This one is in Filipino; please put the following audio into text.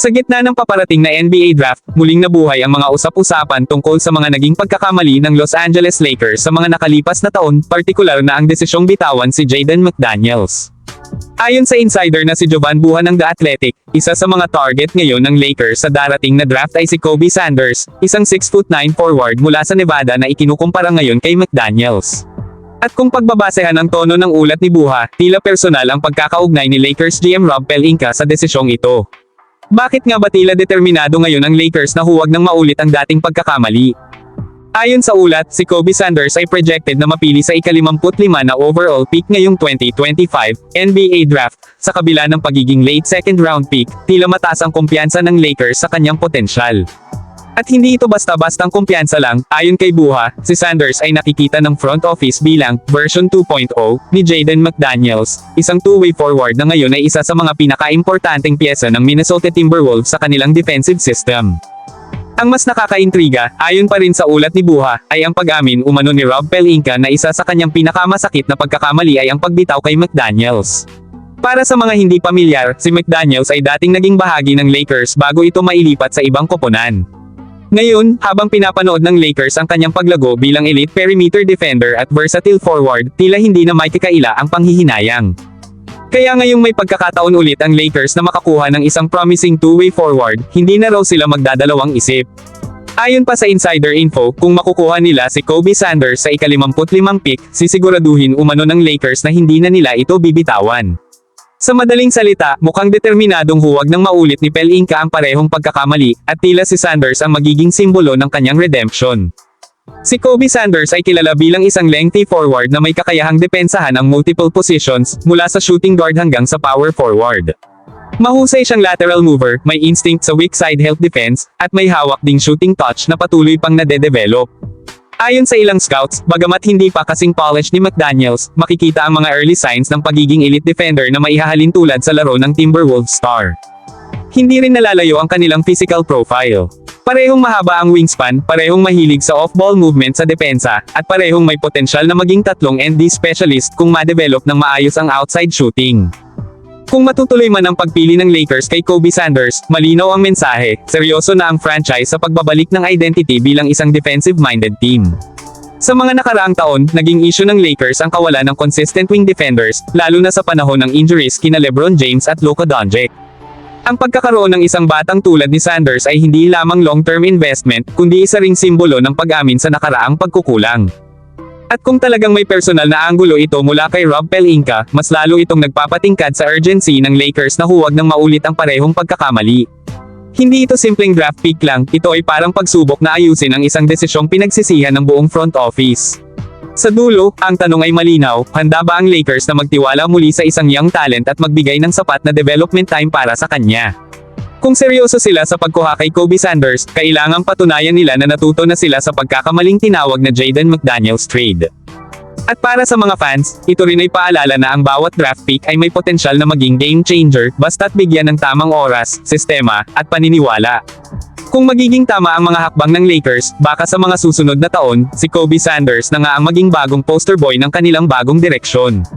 Sa gitna ng paparating na NBA draft, muling nabuhay ang mga usap-usapan tungkol sa mga naging pagkakamali ng Los Angeles Lakers sa mga nakalipas na taon, partikular na ang desisyong bitawan si Jaden McDaniels. Ayon sa insider na si Jovan Buhan ng The Athletic, isa sa mga target ngayon ng Lakers sa darating na draft ay si Kobe Sanders, isang 6'9 forward mula sa Nevada na ikinukumpara ngayon kay McDaniels. At kung pagbabasehan ang tono ng ulat ni Buha, tila personal ang pagkakaugnay ni Lakers GM Rob Pelinka sa desisyong ito. Bakit nga ba tila determinado ngayon ang Lakers na huwag nang maulit ang dating pagkakamali? Ayon sa ulat, si Kobe Sanders ay projected na mapili sa ika-55 na overall pick ngayong 2025 NBA Draft. Sa kabila ng pagiging late second round pick, tila mataas ang kumpiyansa ng Lakers sa kanyang potensyal. At hindi ito basta-bastang kumpiyansa lang, ayon kay Buha, si Sanders ay nakikita ng front office bilang version 2.0 ni Jaden McDaniels, isang two-way forward na ngayon ay isa sa mga pinaka-importanteng pyesa ng Minnesota Timberwolves sa kanilang defensive system. Ang mas nakakaintriga, ayon pa rin sa ulat ni Buha, ay ang pag-amin umano ni Rob Pelinka na isa sa kanyang pinakamasakit na pagkakamali ay ang pagbitaw kay McDaniels. Para sa mga hindi pamilyar, si McDaniels ay dating naging bahagi ng Lakers bago ito mailipat sa ibang koponan. Ngayon, habang pinapanood ng Lakers ang kanyang paglago bilang elite perimeter defender at versatile forward, tila hindi na may kakaila ang panghihinayang. Kaya ngayong may pagkakataon ulit ang Lakers na makakuha ng isang promising two-way forward, hindi na raw sila magdadalawang isip. Ayon pa sa insider info, kung makukuha nila si Kobe Sanders sa ika-55 pick, sisiguraduhin umano ng Lakers na hindi na nila ito bibitawan. Sa madaling salita, mukhang determinadong huwag nang maulit ni Pelinka ang parehong pagkakamali, at tila si Sanders ang magiging simbolo ng kanyang redemption. Si Kobe Sanders ay kilala bilang isang lengthy forward na may kakayahang depensahan ang multiple positions, mula sa shooting guard hanggang sa power forward. Mahusay siyang lateral mover, may instinct sa weak side help defense, at may hawak ding shooting touch na patuloy pang nade-develop. Ayon sa ilang scouts, bagamat hindi pa kasing polished ni McDaniels, makikita ang mga early signs ng pagiging elite defender na maihahalin tulad sa laro ng Timberwolves star. Hindi rin nalalayo ang kanilang physical profile. Parehong mahaba ang wingspan, parehong mahilig sa off-ball movement sa depensa, at parehong may potensyal na maging tatlong ND specialist kung ma-develop ng maayos ang outside shooting. Kung matutuloy man ang pagpili ng Lakers kay Kobe Sanders, malinaw ang mensahe, seryoso na ang franchise sa pagbabalik ng identity bilang isang defensive-minded team. Sa mga nakaraang taon, naging issue ng Lakers ang kawalan ng consistent wing defenders, lalo na sa panahon ng injuries kina LeBron James at Luka Doncic. Ang pagkakaroon ng isang batang tulad ni Sanders ay hindi lamang long-term investment, kundi isa ring simbolo ng pag-amin sa nakaraang pagkukulang. At kung talagang may personal na anggulo ito mula kay Rob Pelinka, mas lalo itong nagpapatingkad sa urgency ng Lakers na huwag nang maulit ang parehong pagkakamali. Hindi ito simpleng draft pick lang, ito ay parang pagsubok na ayusin ang isang desisyong pinagsisihan ng buong front office. Sa dulo, ang tanong ay malinaw, handa ba ang Lakers na magtiwala muli sa isang young talent at magbigay ng sapat na development time para sa kanya? Kung seryoso sila sa pagkuha kay Kobe Sanders, kailangang patunayan nila na natuto na sila sa pagkakamaling tinawag na Jaden McDaniels trade. At para sa mga fans, ito rin ay paalala na ang bawat draft pick ay may potensyal na maging game changer, basta't bigyan ng tamang oras, sistema, at paniniwala. Kung magiging tama ang mga hakbang ng Lakers, baka sa mga susunod na taon, si Kobe Sanders na nga ang maging bagong poster boy ng kanilang bagong direksyon.